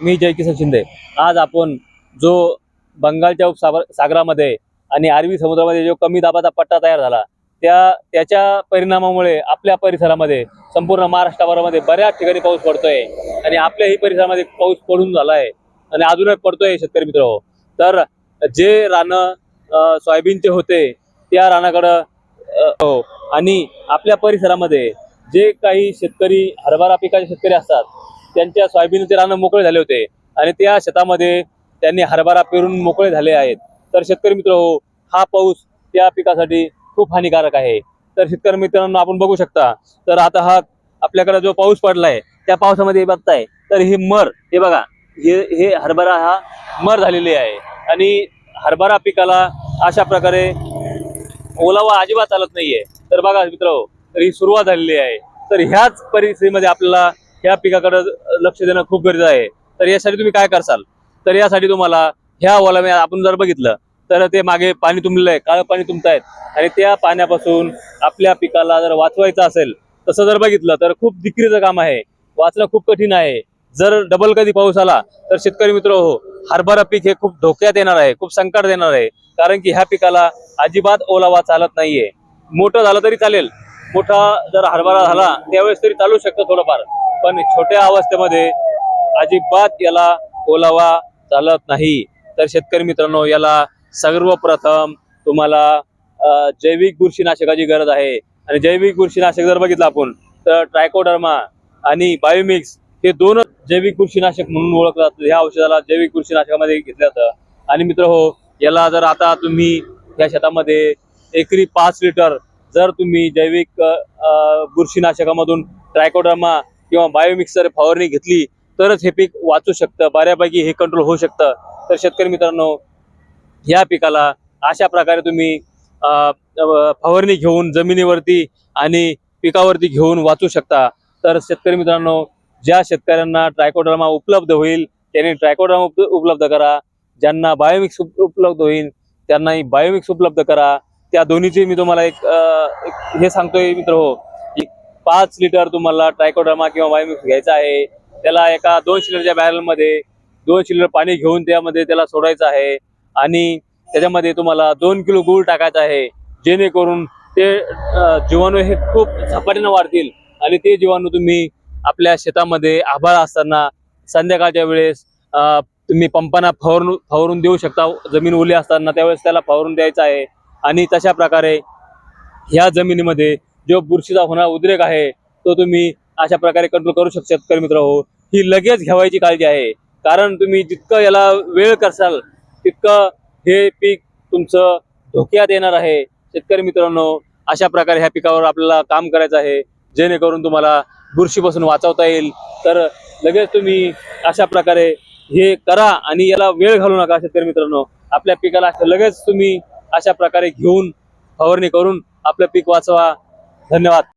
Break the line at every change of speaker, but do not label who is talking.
मी जयकिसन शिंदे. आज आपण जो बंगालच्या उपसागर सागरामध्ये आणि अरबी समुद्रामध्ये जो कमी दाबाचा पट्टा तयार झाला त्या त्याच्या परिणामामुळे आपल्या परिसरामध्ये संपूर्ण महाराष्ट्राभरामध्ये बऱ्याच ठिकाणी पाऊस पडतोय. आणि आपल्याही परिसरामध्ये पाऊस पडून झाला आहे आणि अजूनही पडतोय शेतकरी मित्र. हो तर जे रानं सोयाबीनचे होते त्या रानाकडं हो आणि आपल्या परिसरामध्ये जे काही शेतकरी हरभरा पिकाचे शेतकरी असतात त्यांच्या सोयाबीनचे रानं मोकळे झाले होते आणि त्या शेतामध्ये त्यांनी हरभरा पेरून मोकळे झाले आहेत. तर शेतकरी मित्र हो हा पाऊस त्या पिकासाठी खूप हानिकारक आहे. तर शेतकरी मित्रांनो आपण बघू शकता. तर आता हा आपल्याकडे जो पाऊस पडलाय त्या पावसामध्ये बघताय तर हे मर हे बघा हे हे हरभरा हा मर झालेली आहे. आणि हरभरा पिकाला अशा प्रकारे ओलावा अजिबात चालत नाहीये. तर बघा मित्र हो, तर ही सुरुवात झालेली आहे. तर ह्याच परिस्थितीमध्ये आपल्याला ह्या पिकाकडे लक्ष देणं खूप गरजेचं आहे. तर यासाठी तुम्ही काय करसाल? तर यासाठी तुम्हाला ह्या ओलाव्या आपण जर बघितलं तर ते मागे पाणी तुंबलेलं आहे काळं पाणी तुंबतायत. आणि त्या पाण्यापासून आपल्या पिकाला जर वाचवायचं असेल तसं जर बघितलं तर खूप दिक्रीचं काम आहे. वाचणं खूप कठीण आहे. जर डबल कधी पाऊस आला तर शेतकरी मित्र हो हरभरा पीक हे खूप धोक्यात येणार आहे खूप संकट देणार आहे. कारण की ह्या पिकाला अजिबात ओलावा चालत नाहीये. मोठं झालं तरी चालेल. मोठा जर हरभरा झाला त्यावेळेस तरी चालू शकतं थोडंफार. पण छोट्या अवस्थेमध्ये अजिबात याला ओलावा चालत नाही. तर शेतकरी मित्रांनो याला सर्वप्रथम तुम्हाला जैविक बुरशीनाशकाची गरज आहे. आणि जैविक बुरशीनाशक जर बघितलं आपण तर ट्रायकोडर्मा आणि बायोमिक्स हे दोनच जैविक बुरशीनाशक म्हणून ओळखलं जातं. ह्या औषधाला जैविक बुरशीनाशकामध्ये घेतलं जातं. आणि मित्र हो याला जर आता तुम्ही या शेतामध्ये एकरी पाच लिटर जर तुम्ही जैविक बुरशीनाशकामधून ट्रायकोडर्मा किंवा बायोमिक्स जर फवारणी घेतली तरच हे पीक वाचू शकतं. बऱ्यापैकी हे कंट्रोल होऊ शकतं. तर शेतकरी मित्रांनो या पिकाला अशा प्रकारे तुम्ही फवारणी घेऊन जमिनीवरती आणि पिकावरती घेऊन वाचू शकता. तर शेतकरी मित्रांनो ज्या शेतकऱ्यांना ट्रायकोड्रामा उपलब्ध होईल त्यांनी ट्रायकोड्रामा उप- उपलब्ध करा. ज्यांना बायोमिक्स उपलब्ध होईल त्यांनाही बायोमिक्स उपलब्ध करा. त्या दोन्हीची मी तुम्हाला एक एक हे सांगतोय मित्र हो. पाच लिटर तुम्हाला ट्रायकोडर्मा किंवा वायमिक्स घ्यायचा आहे. त्याला एका दोन लिटरच्या बॅरलमध्ये दोन लिटर पाणी घेऊन त्यामध्ये त्याला सोडायचं आहे. आणि त्याच्यामध्ये तुम्हाला दोन किलो गूळ टाकायचा आहे. जेणेकरून ते जीवाणू हे खूप झपाट्यानं वाढतील आणि ते जीवाणू तुम्ही आपल्या शेतामध्ये आभाळ असताना संध्याकाळच्या वेळेस तुम्ही पंपांना फवारून फवारून देऊ शकता. जमीन ओली असताना त्यावेळेस त्याला फवारून द्यायचं आहे. आणि तशा प्रकारे ह्या जमिनीमध्ये जो बुरशीचा होणारा उद्रेक आहे तो तुम्ही अशा प्रकारे कंट्रोल करू शकता शेतकरी मित्र हो. ही लगेच घ्यावायची काळजी आहे. कारण तुम्ही जितकं याला वेळ करसाल तितकं हे पीक तुमचं धोक्यात येणार आहे. शेतकरी मित्रांनो अशा प्रकारे ह्या पिकावर आपल्याला काम करायचं आहे. जेणेकरून तुम्हाला बुरशीपासून वाचवता येईल. तर लगेच तुम्ही अशा प्रकारे हे करा आणि याला वेळ घालू नका शेतकरी मित्रांनो. आपल्या पिकाला लगेच तुम्ही अशा प्रकारे घेऊन फवारणी करून आपलं पीक वाचवा. धन्यवाद.